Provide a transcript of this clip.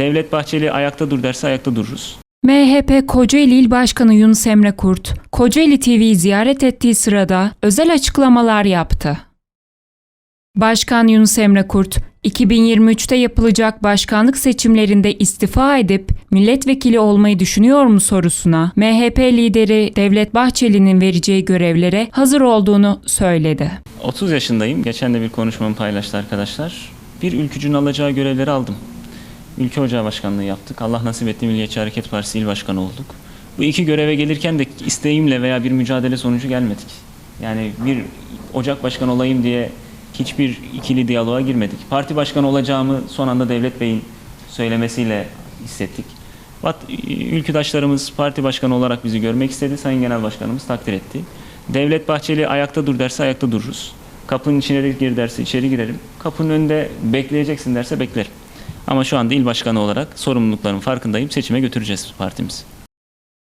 Devlet Bahçeli ayakta dur derse ayakta dururuz. MHP Kocaeli İl Başkanı Yunus Emre Kurt, Kocaeli TV'yi ziyaret ettiği sırada özel açıklamalar yaptı. Başkan Yunus Emre Kurt, 2023'te yapılacak başkanlık seçimlerinde istifa edip milletvekili olmayı düşünüyor mu sorusuna MHP lideri Devlet Bahçeli'nin vereceği görevlere hazır olduğunu söyledi. 30 yaşındayım. Geçen de bir konuşmamı paylaştı arkadaşlar. Bir ülkücünün alacağı görevleri aldım. Ülke Ocağı Başkanlığı yaptık. Allah nasip etti Milliyetçi Hareket Partisi İl Başkanı olduk. Bu iki göreve gelirken de isteğimle veya bir mücadele sonucu gelmedik. Yani bir Ocak Başkanı olayım diye hiçbir ikili diyaloğa girmedik. Parti başkanı olacağımı son anda Devlet Bey'in söylemesiyle hissettik. Vat, ülküdaşlarımız parti başkanı olarak bizi görmek istedi. Sayın Genel Başkanımız takdir etti. Devlet Bahçeli ayakta dur derse ayakta dururuz. Kapının içine gir derse içeri girerim. Kapının önünde bekleyeceksin derse beklerim. Ama şu anda il başkanı olarak sorumlulukların farkındayım. Seçime götüreceğiz partimizi.